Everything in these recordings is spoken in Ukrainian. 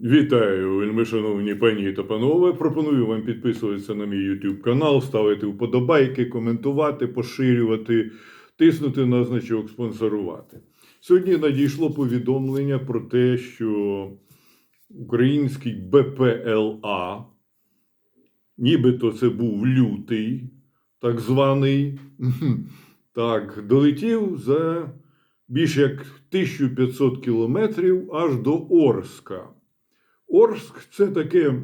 Вітаю, вельми шановні пані та панове. Пропоную вам підписуватися на мій YouTube канал, ставити вподобайки, коментувати, поширювати, тиснути на значок спонсорувати. Сьогодні надійшло повідомлення про те, що український БПЛА, нібито це був лютий, так званий, так, долетів за більше як 1500 кілометрів аж до Орска. Орск це таке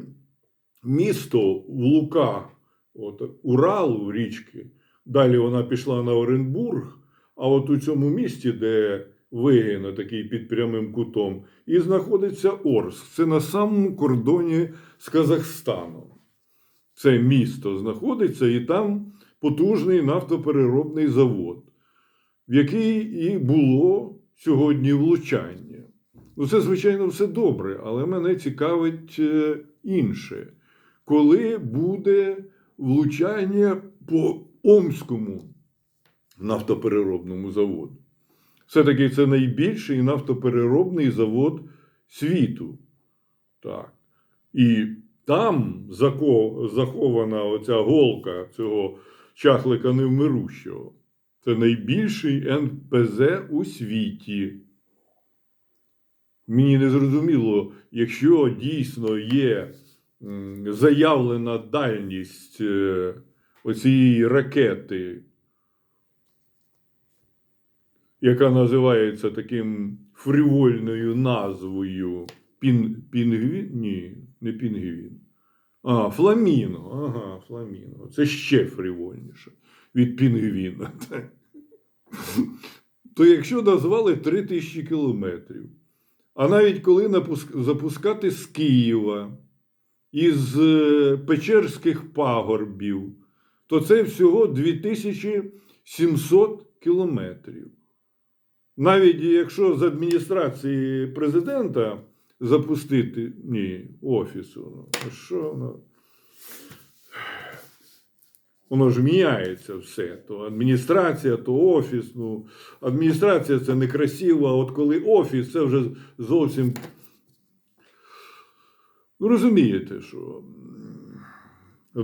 місто в луках от, Уралу річки. Далі вона пішла на Оренбург, а от у цьому місті, де вигина такий під прямим кутом, і знаходиться Орск. Це на самому кордоні з Казахстаном. Це місто знаходиться, і там потужний нафтопереробний завод, в який і було сьогодні влучання. Ну, це, звичайно, все добре, але мене цікавить е, інше. Коли буде влучання по Омському нафтопереробному заводу? Все-таки це найбільший нафтопереробний завод світу. Так. І там захована оця голка цього чахлика невмирущого. Це найбільший НПЗ у світі. Мені не зрозуміло, якщо дійсно є заявлена дальність е, оцієї ракети, яка називається таким фривольною назвою Пін, Пінгвін? Ні, не Пінгвін. А, Фламінго. Ага, Фламінго. Це ще фривольніше від Пінгвіна. То якщо назвали 3000 кілометрів, а навіть коли запускати з Києва, із е, Печерських пагорбів, то це всього 2700 кілометрів. Навіть якщо з адміністрації президента запустити ні, офісу, ну, що ну, воно ж міняється все. То адміністрація, то офіс. Ну, адміністрація це некрасиво, а от коли офіс, це вже зовсім. Ну, розумієте, що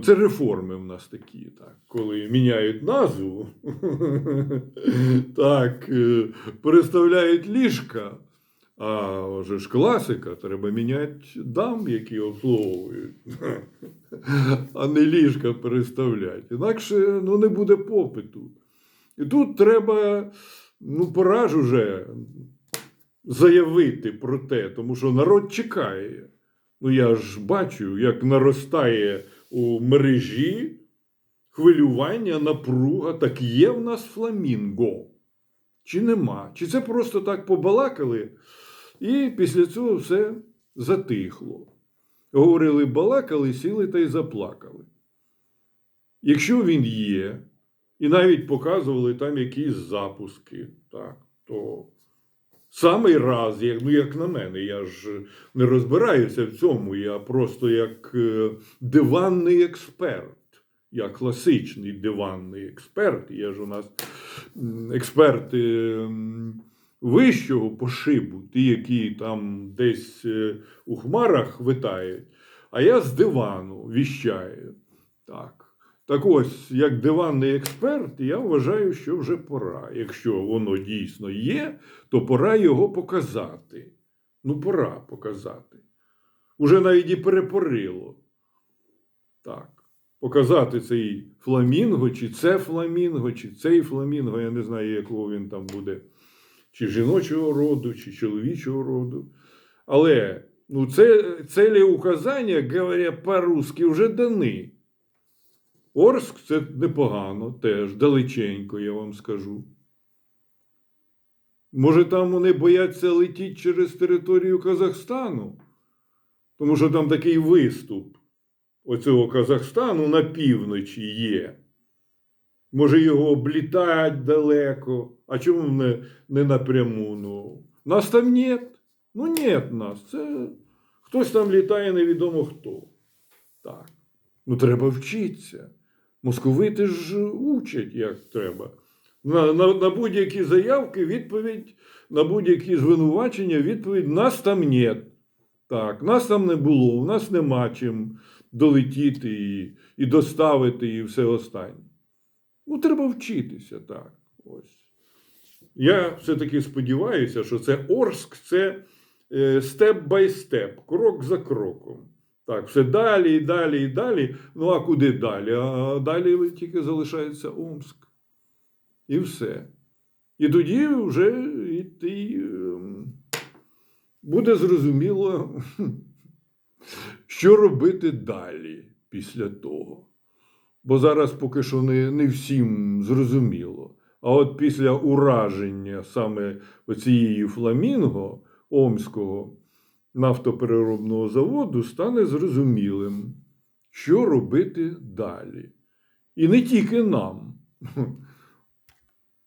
це реформи в нас такі, так. Коли міняють назву, так, е, переставляють ліжка. А вже ж класика, треба міняти дам, які обслуговують, а не ліжка переставляти. Інакше ну, не буде попиту. І тут треба, ну, пора ж уже заявити про те, тому що народ чекає. Ну, я ж бачу, як наростає у мережі хвилювання, напруга. Так є в нас фламінго. Чи нема? Чи це просто так побалакали, і після цього все затихло. Говорили, балакали, сіли та й заплакали. Якщо він є, і навіть показували там якісь запуски, так, то самий раз, як, ну, як на мене, я ж не розбираюся в цьому, я просто як е, диванний експерт. Я класичний диванний експерт. Є ж у нас експерти м, вищого пошибу, ті, які там десь е, у хмарах витають, а я з дивану віщаю. Так. Так ось, як диванний експерт, я вважаю, що вже пора. Якщо воно дійсно є, то пора його показати. Ну, пора показати. Уже навіть і перепорило. Так. Показати цей фламінго, чи це фламінго, чи цей фламінго, я не знаю, якого він там буде, чи жіночого роду, чи чоловічого роду. Але ну, це, цілі указання, говоря по-русски, вже дані. Орск це непогано, теж далеченько, я вам скажу. Може, там вони бояться летіти через територію Казахстану, тому що там такий виступ оцього Казахстану на півночі є. Може, його облітають далеко. А чому не, не напряму? Ну, нас там нет. Ну, нет нас. Це хтось там літає, невідомо хто. Так. Ну, треба вчитися. Московити ж учать, як треба. На, на, на будь-які заявки відповідь, на будь-які звинувачення відповідь нас там нет. Так, нас там не було, у нас нема чим долетіти і, і доставити, і все останнє. Ну, треба вчитися, так. Ось. Я все-таки сподіваюся, що це Орск це е, степ бай степ, крок за кроком. Так, все далі і далі і далі. Ну а куди далі? А далі тільки залишається Омск. І все. І тоді вже і, ем, буде зрозуміло, що робити далі після того. Бо зараз поки що не, не всім зрозуміло. А от після ураження саме оцієї фламінго Омського нафтопереробного заводу стане зрозумілим, що робити далі. І не тільки нам.